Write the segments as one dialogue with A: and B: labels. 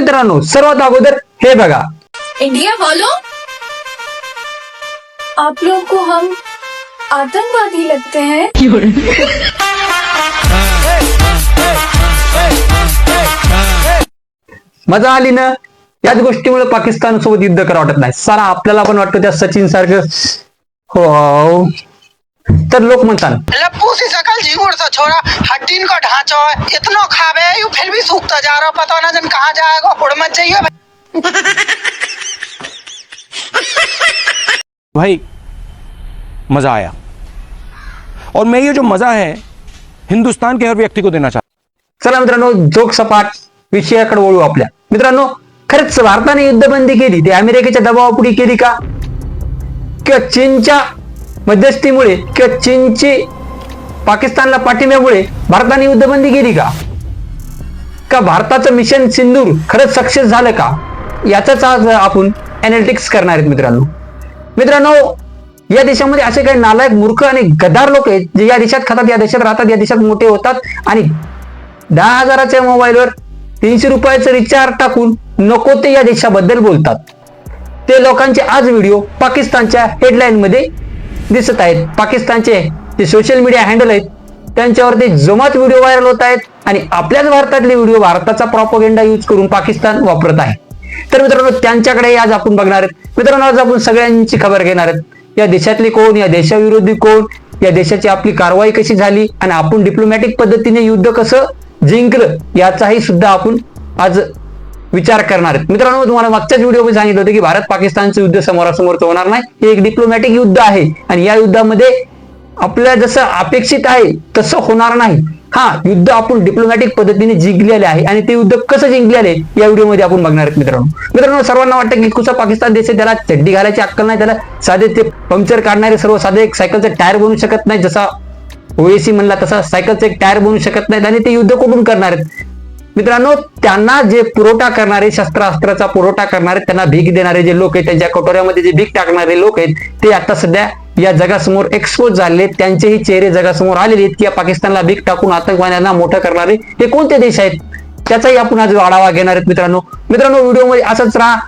A: मित्रांनो सर्वात अगोदर हे बघा.
B: इंडिया वालों? आप लोग को हम आतंकवादी लगते हैं।
A: मजा आली ना? याच गोष्टीमुळे पाकिस्तान सोबत युद्ध करा वाटत नाही. सारा आपल्याला पण वाटतं त्या सचिन सारखं हो. तर लोक म्हणतात
C: लप्पू सी शकल जीवुर सा छोरा हड्डीन का ढांचा है इतना खावे है यू फिर भी सूखता जा रहा पता ना जन कहाँ जाएगा उड़ मत जाइए
D: भाई मज़ा आया और मैं ये जो मज़ा है हिंदुस्तान के हर व्यक्ति को देना चाहता
A: चला मित्रांनो जोक सपाट विषयाकडे वळू आपल्या मित्रांनो खरंच भारताने युद्धबंदी केली ती अमेरिकेच्या दबावापुढे केली का किंवा चीनच्या मध्यस्थीमुळे किंवा चीनची पाकिस्तानला पाठिंब्यामुळे भारताने युद्धबंदी केली का? का भारताचं मिशन सिंदूर खरंच सक्सेस झालं का? याचाच आज आपण अनालिटिक्स करणार आहेत मित्रांनो. मित्रांनो या देशामध्ये असे काही नालायक मूर्ख आणि गदार लोक आहेत जे या देशात खातात या देशात राहतात या देशात मोठे होतात आणि दहा हजाराच्या मोबाईलवर तीनशे रुपयाचं रिचार्ज टाकून नको ते या देशाबद्दल बोलतात. ते लोकांचे आज व्हिडिओ पाकिस्तानच्या हेडलाईन मध्ये दिसत आहेत. पाकिस्तानचे जे सोशल मीडिया हँडल आहेत त्यांच्यावर ते जमात व्हिडिओ व्हायरल होत आहेत आणि आपल्याच भारतातले व्हिडिओ भारताचा प्रॉपोगेंडा यूज करून पाकिस्तान वापरत आहे. तर मित्रांनो त्यांच्याकडे आज आपण बघणार आहेत. मित्रांनो आज आपण सगळ्यांची खबर घेणार आहेत. या देशातले कोण या देशाविरोधी कोण या देशाची आपली कारवाई कशी झाली आणि आपण डिप्लोमॅटिक पद्धतीने युद्ध कसं जिंकलं याचाही सुद्धा आपण आज विचार करणार आहेत. मित्रांनो तुम्हाला मागच्याच व्हिडिओमध्ये सांगितलं होतं की भारत पाकिस्तानचं युद्ध समोरासमोरचं होणार नाही. हे एक डिप्लोमॅटिक युद्ध आहे. आणि या युद्धामध्ये आपल्या जसं अपेक्षित आहे तसं होणार नाही. हा युद्ध आपण डिप्लोमॅटिक पद्धतीने जिंकलेले आहे. आणि ते युद्ध कसं जिंकलेले या व्हिडिओमध्ये आपण बघणार आहेत मित्रांनो. मित्रांनो सर्वांना वाटतं की कुसा पाकिस्तान देश आहे त्याला चड्डी घालायची अक्कल नाही त्याला साधे ते पंक्चर काढणारे सर्व साधे एक सायकलचा टायर बनवू शकत नाही जसा ओएसी म्हणला तसा सायकलचा एक टायर बनवू शकत नाहीत. आणि ते युद्ध कुठून करणार आहेत? मित्रांनो त्यांना जे पुरवठा करणारे शस्त्रास्त्राचा पुरवठा करणारे त्यांना भीक देणारे जे लोक आहेत त्यांच्या कटोऱ्यामध्ये जे भीक टाकणारे लोक आहेत ते आता सध्या या जगासमोर एक्सपोज झाले त्यांचेही चेहरे जगासमोर आलेले आहेत की या पाकिस्तानला भीक टाकून आतंकवाद्यांना मोठं करणारे हे कोणते देश आहेत? त्याचाही आपण आज आढावा घेणार आहेत मित्रांनो. मित्रांनो व्हिडिओमध्ये असंच राहा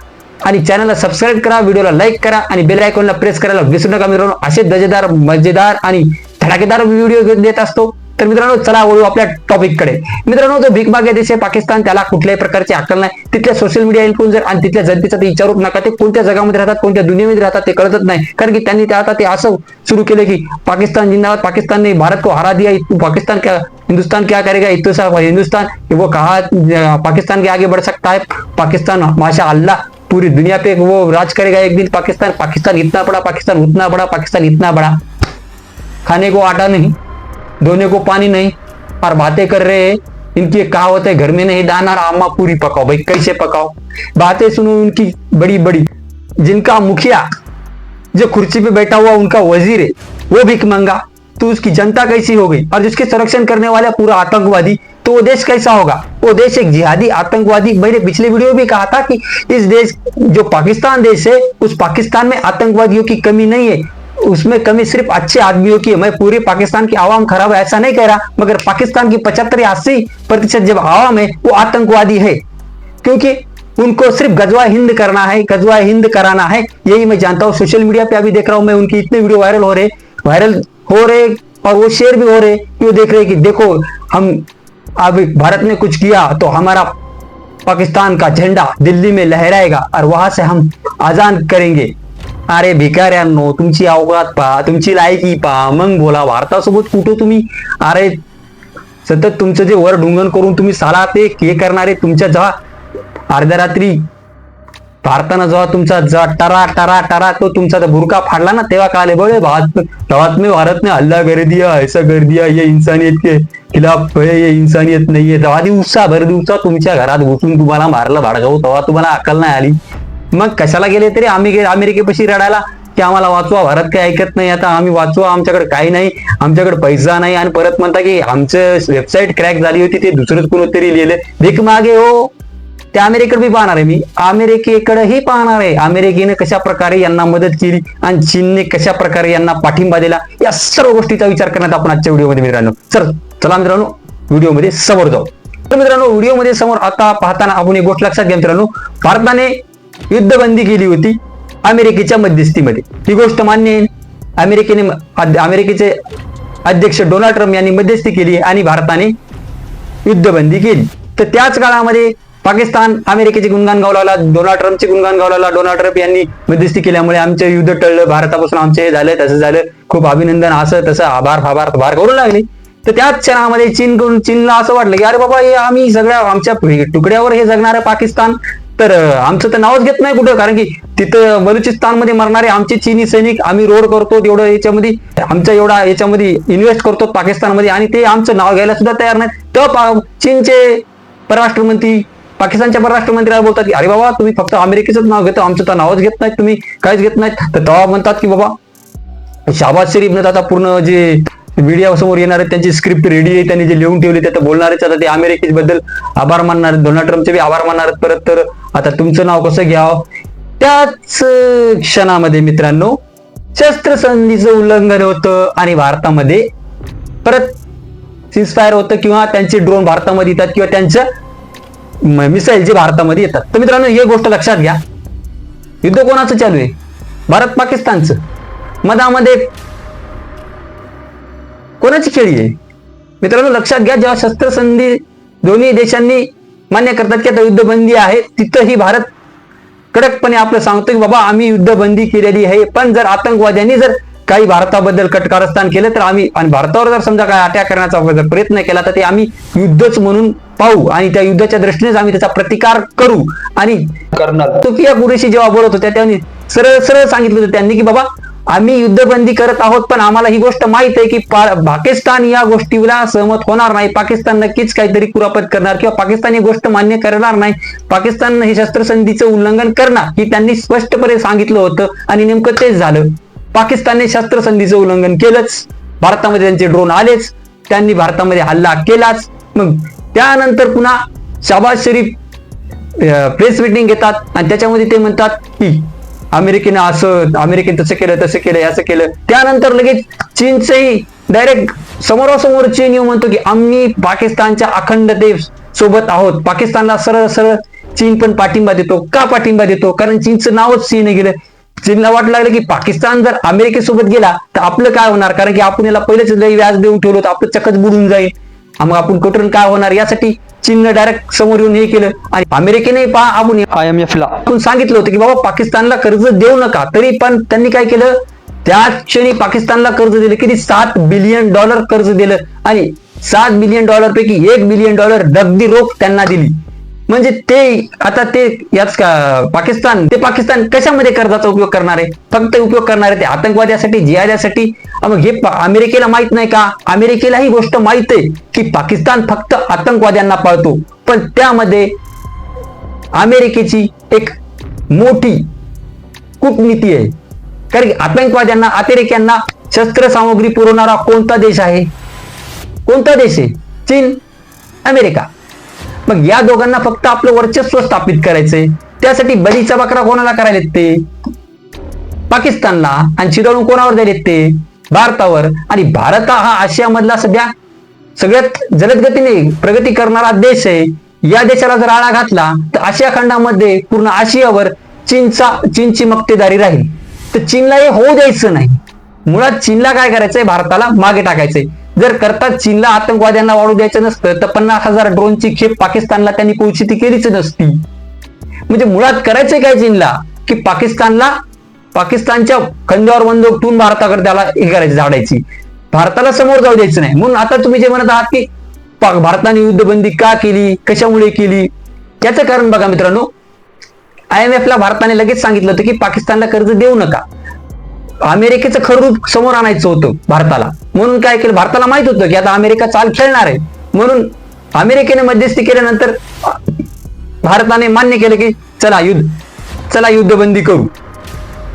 A: आणि चॅनलला सबस्क्राईब करा व्हिडिओला लाईक करा आणि बेल आयकॉनला प्रेस करायला विसरू नका मित्रांनो. असे दजेदार मजेदार आणि धडाकेदार व्हिडिओ देत असतो. तर मित्रांनो चला वळू आपल्या टॉपिककडे. मित्रांनो जो भीक मागे देश आहे पाकिस्तान त्याला कुठल्याही प्रकारची अक्कल नाही. तिथल्या सोशल मीडिया इन्फ्लुएन्सर आणि तिथल्या जनतेचा ते विचारूच नका ते कोणत्या जगामध्ये राहतात कोणत्या दुनियेमध्ये राहतात ते कळतच नाही. कारण की त्यांनी त्या आता ते असं सुरू केलं की पाकिस्तान जिंदाबाद पाकिस्तान ने भारत को हरा दिया पाकिस्तान क्या हिंदुस्तान क्या करेगा इतना सा हिंदुस्तान वो कहा पाकिस्तान के आगे बढ़ सकता है? पाकिस्तान माशा अल्लाह पूरी दुनिया पे वो राज करेगा एक दिन पाकिस्तान. पाकिस्तान इतना बड़ा पाकिस्तान उतना बड़ा पाकिस्तान इतना बड़ा. खाने को आटा नहीं. धोने को पानी नहीं। और बातें कर रहे हैं, इनकी कहावत है, घर में नहीं दाना आमा पूरी पकाओ। भाई, कैसे पकाओ? बातें सुनो उनकी बड़ी बड़ी। जिनका मुखिया, जो कुर्सी पे बैठा हुआ उनका वज़ीर है, वो भीख मांगा। तो उसकी जनता कैसी हो गई? और जिसके संरक्षण करने वाला पूरा आतंकवादी तो वो देश कैसा होगा? वो देश एक जिहादी, आतंकवादी। मैंने पिछले वीडियो में कहा था कि इस देश, जो पाकिस्तान देश है, उस पाकिस्तान में आतंकवादियों की कमी नहीं है। उसमें कमी सिर्फ़ अच्छे आदमियों की है। मैं पूरे पाकिस्तान की आवाम खराब है, ऐसा नहीं कह रहा, मगर पाकिस्तान की पचहत्तर या अस्सी प्रतिशत जब आवाम है, वो आतंकवादी है। क्योंकि उनको सिर्फ़ गजवा हिंद करना है, गजवा हिंद कराना है, यही मैं जानता हूँ। सोशल मीडिया पे अभी देख रहा हूँ मैं, उनकी इतने वीडियो वायरल हो रहे, वायरल हो रहे, और वो शेयर भी हो रहे वो देख रहे कि देखो, हम अब भारत ने कुछ किया तो हमारा पाकिस्तान का झंडा दिल्ली में लहराएगा, और वहाँ से हम आजान करेंगे। अरे भिकाऱ्यांनो तुमची अवघात पहा तुमची लायकी पहा मग बोला भारतासोबत कुठं तुम्ही? अरे सतत तुमचं जे वर ढुंगण करून तुम्ही साला ते हे करणारे तुमच्या जेव्हा अर्ध्या रात्री भारतानं जेव्हा तुमचा जा टरा टरा टरा तो तुमचा बुरका फाडला ना तेव्हा काले बळे भारत भारत में भारत ने हल्ला कर दिया ऐसा कर दिया ये इन्सानियत के खिलाफ ये इन्सानियत नाही तेव्हा दिवसा भर दिवसा तुमच्या घरात घुसून तुम्हाला मारलं भाडगाव तेव्हा तुम्हाला अकल नाही आली. मग कशाला गेले तरी आम्ही अमेरिकेपाशी रडायला? की आम्हाला वाचवा भारत काही ऐकत नाही. आता आम्ही वाचवा आमच्याकडे काही नाही. आमच्याकडे पैसा नाही. आणि परत म्हणता की आमचं वेबसाईट क्रॅक झाली होती ते दुसरंच कोणतरी लिहिलं भीक मागे हो. त्या अमेरिकेकडे बी पाहणार आहे मी. अमेरिकेकडेही पाहणार आहे. अमेरिकेने कशा प्रकारे यांना मदत केली आणि चीनने कशा प्रकारे यांना पाठिंबा दिला या सर्व गोष्टीचा विचार करण्यात आपण आजच्या व्हिडिओमध्ये मित्रांनो चल चला मित्रांनो व्हिडिओमध्ये समोर जाऊ. तर मित्रांनो व्हिडिओमध्ये समोर आता पाहताना आपण एक गोष्ट लक्षात घ्या मित्रांनो. भारताने युद्धबंदी केली होती अमेरिकेच्या मध्यस्थीमध्ये. ही गोष्ट मान्य आहे. अमेरिकेने अमेरिकेचे अध्यक्ष डोनाल्ड ट्रम्प यांनी मध्यस्थी केली आणि भारताने युद्धबंदी केली. तर त्याच काळामध्ये पाकिस्तान अमेरिकेचे गुणगान गावला डोनाल्ड ट्रम्पचे गुणगान गावला डोनाल्ड ट्रम्प यांनी मध्यस्थी केल्यामुळे आमचं युद्ध टळलं भारतापासून आमचे हे झालं तसं झालं. खूप अभिनंदन असं तसं आभार फाभार भार करू लागले. तर त्याच क्षणामध्ये चीन चीनला असं वाटलं की अरे बाबा हे आम्ही सगळ्या आमच्या तुकड्यावर हे जगणारं पाकिस्तान तर आमचं तर नावच घेत नाही कुठं कारण की तिथं बलुचिस्तानमध्ये मरणारे आमचे चीनी सैनिक आम्ही रोड करतो एवढं याच्यामध्ये आमचा एवढा याच्यामध्ये इन्व्हेस्ट करतो पाकिस्तानमध्ये आणि ते आमचं नाव घ्यायला सुद्धा तयार नाही तर चीनचे परराष्ट्र मंत्री पाकिस्तानच्या परराष्ट्र मंत्र्याला बोलतात की अरे बाबा तुम्ही फक्त अमेरिकेचंच नाव घेतो आमचं तर नावच घेत नाहीत तुम्ही काहीच घेत नाहीत. तर तेव्हा म्हणतात की बाबा शाबाज शरीफ आता पूर्ण जे मीडिया समोर येणार आहेत त्यांची स्क्रिप्ट रेडी आहे त्यांनी जे लिहून ठेवली त्यात बोलणार आहेत आता ते अमेरिकेबद्दल आभार मानणार आहेत डोनाल्ड ट्रम्पचे बी आभार मानणार आहेत परत तर. आता तुमचं नाव कसं घ्यावं? त्याच क्षणामध्ये मित्रांनो शस्त्रसंधीचं उल्लंघन होतं आणि भारतामध्ये परत सिन्सफायर होतं किंवा त्यांचे ड्रोन भारतामध्ये येतात किंवा त्यांच्या मिसाईल जे भारतामध्ये येतात. तर मित्रांनो हे गोष्ट लक्षात घ्या. युद्ध कोणाचं चालू आहे? भारत पाकिस्तानचं मधामध्ये कोणाची खेळी आहे? मित्रांनो लक्षात घ्या जेव्हा शस्त्रसंधी दोन्ही देशांनी मान्य करतात की आता युद्धबंदी आहे तिथंही भारत कडकपणे आपलं सांगतो की बाबा आम्ही युद्धबंदी केलेली आहे. पण जर आतंकवाद्यांनी जर काही भारताबद्दल कटकारस्थान केलं तर आम्ही आणि भारतावर जर समजा काय अटॅक करण्याचा जर प्रयत्न केला तर ते आम्ही युद्धच म्हणून पाहू आणि त्या युद्धाच्या दृष्टीनेच आम्ही त्याचा प्रतिकार करू. आणि करणार. तो किया कुरेशी जेव्हा बोलत होत्या त्यांनी सरळ सरळ सांगितलं होतं त्यांनी की बाबा आम्ही युद्धबंदी करत आहोत पण आम्हाला ही गोष्ट माहीत आहे की पाकिस्तान या गोष्टीला सहमत होणार नाही. पाकिस्तान नक्कीच काहीतरी कुरापत करणार किंवा पाकिस्तान ही गोष्ट मान्य करणार नाही. पाकिस्तान हे शस्त्रसंधीचं उल्लंघन करणार ही त्यांनी स्पष्टपणे सांगितलं होतं आणि नेमकं तेच झालं. पाकिस्तानने शस्त्रसंधीचं उल्लंघन केलंच. भारतामध्ये त्यांचे ड्रोन आलेच. त्यांनी भारतामध्ये हल्ला केलाच. मग त्यानंतर पुन्हा शाबाज शरीफ प्रेस मिटिंग घेतात आणि त्याच्यामध्ये ते म्हणतात की अमेरिकेनं असं अमेरिकेने तसं केलं तसं केलं असं केलं. त्यानंतर लगेच चीनचंही डायरेक्ट समोरासमोर चीन येऊन म्हणतो की आम्ही पाकिस्तानच्या अखंडते सोबत आहोत. पाकिस्तानला सरळ सरळ चीन पण पाठिंबा देतो. का पाठिंबा देतो? कारण चीनचं नावच चीन गेलं चीनला वाटलं लागलं की पाकिस्तान जर अमेरिकेसोबत गेला तर आपलं काय होणार? कारण की आपण याला पहिलेच व्याज देऊन ठेवलं तर आपलं चकच बुडून जाईल. मग आपण कुठून काय होणार? यासाठी चीननं डायरेक्ट समोर येऊन हे केलं. आणि अमेरिकेने पहा आपण
E: आय एम एफ ला
A: आपण सांगितलं होतं की बाबा पाकिस्तानला कर्ज देऊ नका. तरी पण त्यांनी काय केलं? त्याच क्षणी पाकिस्तानला कर्ज दिलं. किती? सात बिलियन डॉलर कर्ज दिलं. आणि सात बिलियन डॉलर पैकी एक बिलियन डॉलर नगदी रोख त्यांना दिली. म्हणजे ते आता ते याच का पाकिस्तान ते पाकिस्तान कशामध्ये कर्जाचा उपयोग करणार? आहे फक्त उपयोग करणार आहे ते आतंकवाद्यासाठी जिहाद्यासाठी मग हे अमेरिकेला माहीत नाही का? अमेरिकेला ही गोष्ट माहीत आहे की पाकिस्तान फक्त आतंकवाद्यांना पाळतो. पण त्यामध्ये अमेरिकेची एक मोठी कूटनीती आहे. कारण की आतंकवाद्यांना अतिरेक्यांना शस्त्रसामुग्री पुरवणारा कोणता देश आहे? कोणता देश आहे? चीन अमेरिका. मग या दोघांना फक्त आपलं वर्चस्व स्थापित करायचंय. त्यासाठी बळीचा बकरा कोणाला करायला ते? पाकिस्तानला आणि चिरळून कोणावर द्यायला ते? भारतावर. आणि भारत हा आशियामधला सध्या सगळ्यात जलद गतीने प्रगती करणारा देश आहे. या देशाला जर आळा घातला तर आशिया खंडामध्ये पूर्ण आशियावर चीनचा चीनची मक्तेदारी राहील. तर चीनला हे होऊ द्यायचं नाही. मुळात चीनला काय करायचंय? भारताला मागे टाकायचंय. जर करता चीनला आतंकवाद्यांना वाढू द्यायचं नसतं तर पन्नास हजार ड्रोनची खेप पाकिस्तानला त्यांनी पोहोची ती केलीच नसती. म्हणजे मुळात करायचंय काय चीनला? की पाकिस्तानला पाकिस्तानच्या खंद्यावर बंदूक टून भारताकडे त्याला हे करायची झाडायची. भारताला समोर जाऊ द्यायचं नाही. म्हणून आता तुम्ही जे म्हणत आहात की भारताने युद्धबंदी का केली? कशामुळे केली? याचं कारण बघा मित्रांनो आय एम एफ ला भारताने लगेच सांगितलं होतं की पाकिस्तानला कर्ज देऊ नका. अमेरिकेचं खरं रूप समोर आणायचं होतं भारताला. म्हणून काय केलं? भारताला माहीत होतं की आता अमेरिका चाल खेळणार आहे. म्हणून अमेरिकेने मध्यस्थी केल्यानंतर भारताने मान्य केलं की चला युद्ध चला युद्धबंदी करू.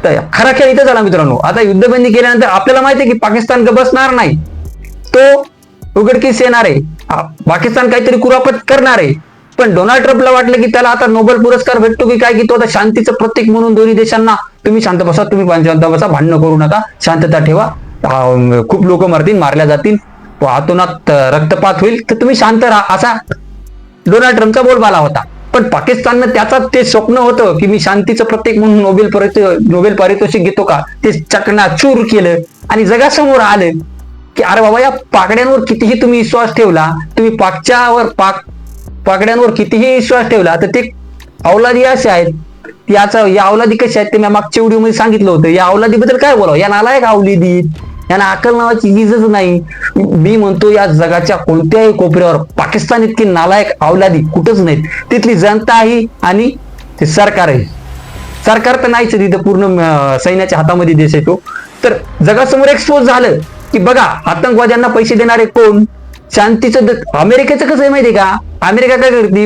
A: तर खरा खेळ इथं झाला मित्रांनो. आता युद्धबंदी केल्यानंतर आपल्याला माहिती आहे की पाकिस्तान बसणार नाही. तो उघडकीस येणार आहे. पाकिस्तान काहीतरी कुरापत करणार आहे. पण डोनाल्ड ट्रम्पला वाटलं की त्याला आता नोबेल पुरस्कार भेटतो की काय की तो आता शांतीचं प्रतीक म्हणून दोन्ही देशांना तुम्ही शांत बसा तुम्ही शांत बसा भांडणं करू नका. शांतता ठेवा. खूप लोक मरतील मारल्या जातील. हातोनात रक्तपात होईल. तर तुम्ही शांत राहा. असा डोनाल्ड ट्रम्पचा बोलबाला होता. पण पाकिस्ताननं त्याचा ते स्वप्न होतं की मी शांतीचं प्रत्येक म्हणून नोबेल नोबेल पारितोषिक घेतो का? ते चकनाचूर केलं आणि जगासमोर आलं की अरे बाबा या पाकड्यांवर कितीही तुम्ही विश्वास ठेवला तुम्ही पाकच्यावर पाक पाकड्यांवर कितीही विश्वास ठेवला तर ते अवलादी असे आहेत याचा या अवलादी कशा आहेत ते मी मागच्या व्हिडिओमध्ये सांगितलं होतं. या अवलादीबद्दल काय बोलावं? या नालायक अवलिदी यांना अकल नावाची चीजच नाही. मी म्हणतो या जगाच्या कोणत्याही कोपऱ्यावर पाकिस्तान इतकी नालायक अवलादी कुठंच नाहीत. तिथली जनता आहे आणि ते सरकार आहे. सरकार तर नाहीच तिथं पूर्ण सैन्याच्या हातामध्ये देश येतो तर जगासमोर एक्सपोज झालं की बघा आतंकवाद्यांना पैसे देणारे कोण? शांतीचं अमेरिकेचं कसं आहे माहितीये का? अमेरिका काय करते?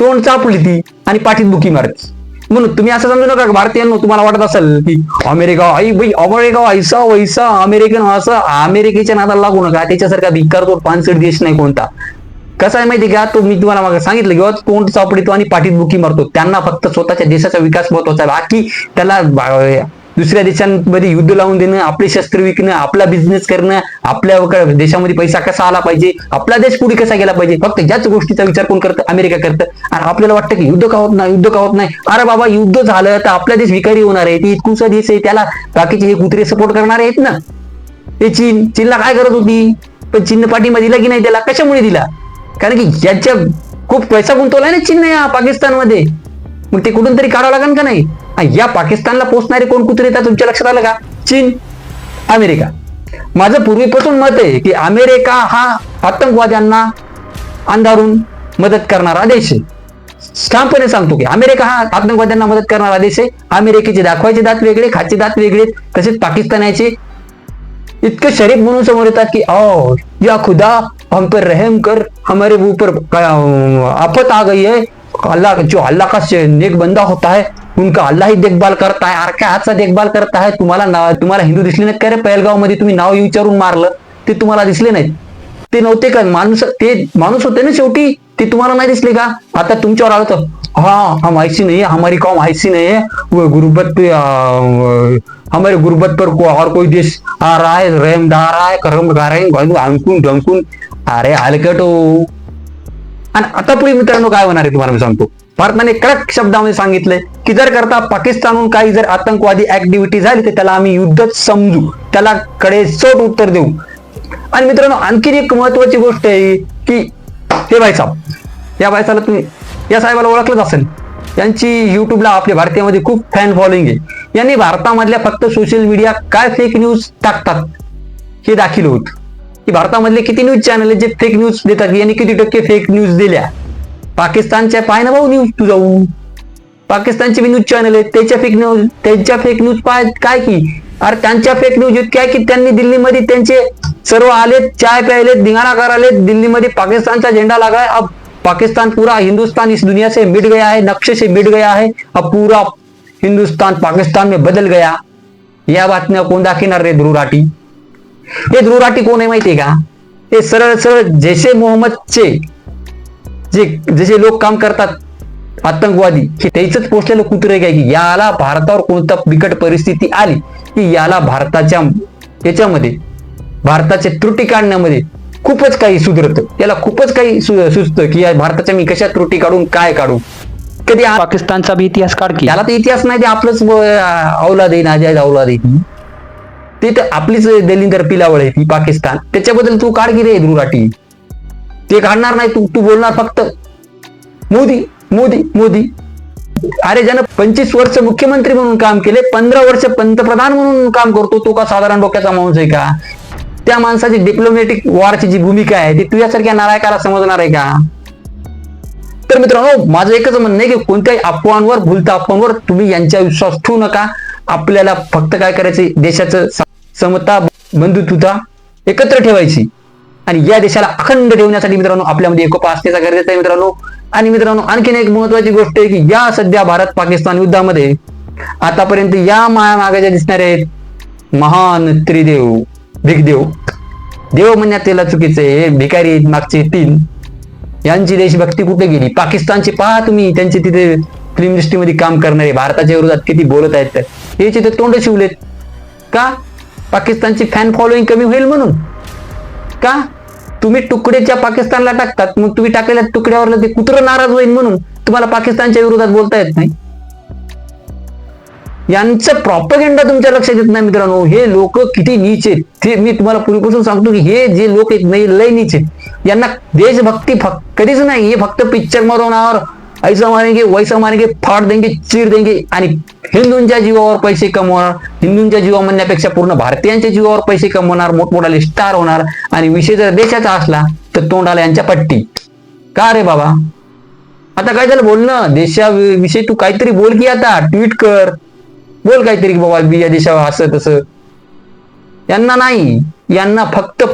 A: तोंड चापली ती आणि पाठीत बुकी मारते. म्हणून तुम्ही असं समजू नका भारतीयांनो तुम्हाला वाटत असेल की अमेरिका आई भाई अमेरिका ऐसा वैसा अमेरिकन असं अमेरिकेच्या नादाला लागू नका. त्याच्यासारखा भिकार तो पानसट देश नाही कोणता. कसं आहे माहिती का? तो मी तुम्हाला मागे सांगितलं किंवा तोंड चापडीतो आणि पाठीत बुकी मारतो. त्यांना फक्त स्वतःच्या देशाचा विकास महत्त्वाचा बाकी त्याला दुसऱ्या देशांमध्ये युद्ध लावून देणं आपले शस्त्र विकणं आपला बिझनेस करणं आपल्या देशामध्ये पैसा कसा आला पाहिजे आपला देश पुढे कसा गेला पाहिजे फक्त याच गोष्टीचा विचार कोण करतं? अमेरिका करतं. आणि आपल्याला वाटतं की युद्ध का होत नाही युद्ध का होत नाही? अरे बाबा युद्ध झालं तर आपला देश विकारी होणार आहे. ती इतकुसा देश आहे त्याला बाकीचे हे कुत्रे सपोर्ट करणार आहेत ना? ते चीन चीनला काय करत होती? पण चीन पाठिंबा दिला की नाही त्याला? कशामुळे दिला? कारण की याच्या खूप पैसा गुंतवलाय ना चीनने या पाकिस्तानमध्ये. मग ते कुठून तरी काढावं लागेल का नाही? या पाकिस्तानला पोहोचणारे कोण कुत्रे येतात तुमच्या लक्षात आलं का? चीन अमेरिका. माझं पूर्वीपासून मत आहे की अमेरिका हा आतंकवाद्यांना अंधारून मदत करणारा देश आहे. ठामपणे सांगतो की अमेरिका हा आतंकवाद्यांना मदत करणारा देश आहे. अमेरिकेचे दाखवायचे दात वेगळे खाचे दात वेगळे तसेच पाकिस्तानाचे इतके शरीफ म्हणून समोर येतात की ओ या खुदा हम पर रहम कर हमारे ऊपर आफत आ गई है अल्लाह जो अल्लाह का नेक बंदा होता है उनका अल्लाह ही देखभाल करता है अरे काय हातचा देखभाल करता है तुम्हाला ना तुम्हाला हिंदू दिसले नाही का रे पहलगावमध्ये तुम्ही नाव विचारून मारलं ते तुम्हाला दिसले नाहीत ते नव्हते का माणूस ते माणूस होते ना शेवटी ते तुम्हाला नाही दिसले का? आता तुमच्यावर आलं तर हाँ हम ऐसी नहीं है हमारी कौम ऐसी नहीं है वो गुर्बत पे आ, हमारे गुर्बत पर को और कोई देश आ रहा है रहम डा रहा है करम गा रहे हैं अरे हलकट हो। आणि आता पुढे मित्रांनो काय होणार आहे तुम्हाला मी सांगतो. भारताने कडक शब्दामध्ये सांगितलंय की जर करता पाकिस्तानहून काही जर आतंकवादी ऍक्टिव्हिटी झाली तर त्याला आम्ही युद्धच समजू. त्याला कडे सोट उत्तर देऊ. आणि मित्रांनो आणखीन एक महत्वाची गोष्ट आहे की हे भाईसाहेब या भाईसाहेब तुम्ही या साहेबाला ओळखलंच असेल. यांची युट्यूबला आपल्या भारतीयामध्ये खूप फॅन फॉलोइंग आहे. यांनी भारतामधल्या फक्त सोशल मीडिया काय फेक न्यूज टाकतात हे दाखील होत. की भारतामधले किती न्यूज चॅनल जे फेक न्यूज देतात? यांनी किती टक्के फेक न्यूज दिल्या? पाकिस्तानच्या पाय ना भाऊ न्यूज तू जाऊ. पाकिस्तानचे बी न्यूज चॅनल आहेत. त्याच्या फेक न्यूज त्यांच्या फेक न्यूज पाय काय की? अरे त्यांच्या फेक न्यूज इतक्या की त्यांनी दिल्लीमध्ये त्यांचे सर्व आलेत चाय प्यायलेत धिंगाणा करालेत दिल्लीमध्ये पाकिस्तानचा झेंडा लागाय अब पाकिस्तान पूरा हिंदुस्तान इस दुनिया से मिट गया है नक्शे से मिट गया है अब पूरा हिंदुस्तान पाकिस्तान में बदल गया. या बातम्या कोण दाखवणार रे ध्रुराटी. हे ध्रुव राठी कोण आहे माहितीये का? हे सरळ सरळ जैसे मोहम्मदचे जे जसे लोक काम करतात आतंकवादी हे त्याच पोचलेलं कुत्रे काय की याला भारतावर कोणता बिकट परिस्थिती आली की याला भारताच्या याच्यामध्ये भारताच्या त्रुटी काढण्यामध्ये खूपच काही सुधरतं. याला खूपच काही सुचतं की या भारताच्या मी कशा त्रुटी काढून काय काढू कधी
E: पाकिस्तानचा बी इतिहास काढ की.
A: याला तर इतिहास नाही ते आपलंच अं, औलाद आहे नाजायज औलाद आहे. ती ते तर आपलीच दलिंदर पिलावळ आहे ती पाकिस्तान. त्याच्याबद्दल तू काढ की रे दुराटी ते काढणार नाही तू तू बोलणार फक्त. मोदी मोदी मोदी. अरे ज्यानं पंचवीस वर्ष मुख्यमंत्री म्हणून काम केले पंधरा वर्ष पंतप्रधान म्हणून काम करतो तो का साधारण डोक्याचा माणूस आहे का? त्या माणसाची डिप्लोमॅटिक वॉरची जी भूमिका आहे ती तुझ्यासारख्या नारायकाला समजणार आहे का? तर मित्रांनो माझं एकच म्हणणं आहे की कोणत्याही अफवांवर भूलता अफवांवर तुम्ही यांच्या विश्वास ठेवू नका. आपल्याला फक्त काय करायचं देशाचं समता बंधुत्वता एकत्र ठेवायची. आणि या देशाला अखंड ठेवण्यासाठी मित्रांनो आपल्यामध्ये एकोपा असण्याचा गरजेचा आहे मित्रांनो. आणि मित्रांनो आणखीन एक महत्वाची गोष्ट आहे की या सध्या भारत पाकिस्तान युद्धामध्ये आतापर्यंत या माया मागाच्या दिसणारे आहेत महान त्रिदेव भिकदेव. देव म्हणण्यात त्याला चुकीचे हे भिकारी मागचे तीन. यांची देशभक्ती कुठे गेली? पाकिस्तानची पहा तुम्ही. त्यांचे तिथे फिल्म इंडस्ट्रीमध्ये काम करणारे भारताच्या विरोधात किती बोलत आहेत. तर हे तिथे तोंड शिवलेत. का? पाकिस्तानची फॅन फॉलोईंग कमी होईल म्हणून. का? तुम्ही तुकडेच्या पाकिस्तानला टाकतात मग तुम्ही टाकलेल्या तुकड्यावर ते कुत्र नाराज होईल म्हणून तुम्हाला पाकिस्तानच्या विरोधात बोलता येत नाही. यांचं प्रॉपगेंडा तुमच्या लक्षात येत नाही मित्रांनो. हे लोक किती नीच आहेत. ते मी तुम्हाला पूर्वीपासून सांगतो की हे जे लोक आहेत नाही लय नीच आहेत. यांना देशभक्ती फक्त कधीच नाही. हे फक्त पिक्चर मरवण्यावर ऐसा मारेंगे वैसा मारेंगे फाड देंगे चीर देंगे. आणि हिंदूंच्या जीवावर पैसे कमवणार हिंदूंच्या जीवा म्हणण्यापेक्षा पूर्ण भारतीयांच्या जीवावर पैसे कमवणार मोठमोठाले स्टार होणार. आणि विषय जर देशाचा असला तर तोंडाला यांच्या पट्टी. का रे बाबा? आता काय झालं? बोल ना. देशाविषयी तू काहीतरी बोल की आता. ट्विट कर. बोल काहीतरी की बाबा बी या देशावर असं तसं. यांना नाही. यांना फक्त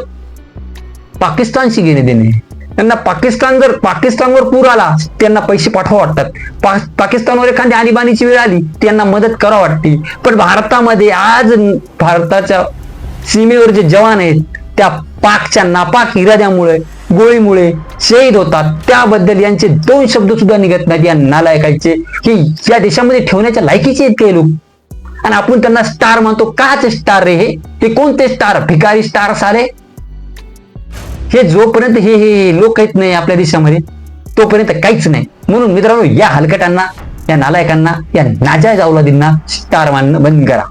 A: पाकिस्तानशी घेणे देणे. त्यांना पाकिस्तान जर पाकिस्तानवर पूर आला त्यांना पैसे पाठवा वाटतात. पा, पाकिस्तानवर एखादी आणीबाणीची वेळ आली त्यांना मदत करा वाटते. पण भारतामध्ये आज भारताच्या सीमेवर जे जवान आहेत त्या पाकच्या नापाक इराद्यामुळे गोळीमुळे शहीद होतात. त्याबद्दल यांचे दोन शब्द सुद्धा निघत नाहीत या नालायकाचे. की या देशामध्ये ठेवण्याच्या लायकीचे आहेत काही लोक. आणि आपण त्यांना स्टार म्हणतो काच स्टार रे हे? हे कोणते स्टार भिकारी स्टार सारे हे जोपर्यंत हे हे लोक आहेत नाही आपल्या देशामध्ये तोपर्यंत काहीच नाही. म्हणून मित्रांनो या हलकटांना या नालायकांना या नाजायज अवलादींना स्टार मानणं बंद करा.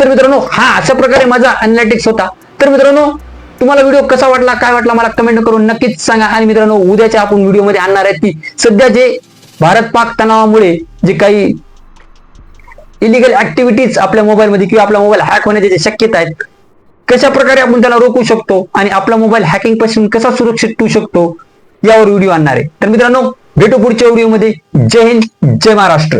A: तर मित्रांनो हा अशा प्रकारे माझा अनॅलिटिक्स होता. तर मित्रांनो तुम्हाला व्हिडिओ कसा वाटला काय वाटला मला कमेंट करून नक्कीच सांगा. आणि मित्रांनो उद्याच्या आपण व्हिडिओमध्ये आणणार आहेत की सध्या जे भारत पाक तणावामुळे जे काही इलिगल ऍक्टिव्हिटीज आपल्या मोबाईलमध्ये किंवा आपला मोबाईल हॅक होण्याची जे शक्यता आहेत कशा प्रकारे आपण त्याला रोखू शकतो आणि आपला मोबाईल हॅकिंगपासून कसा सुरक्षित ठेवू शकतो यावर व्हिडिओ आणणार आहे. तर मित्रांनो भेटू पुढच्या व्हिडिओमध्ये जय हिंद जय महाराष्ट्र.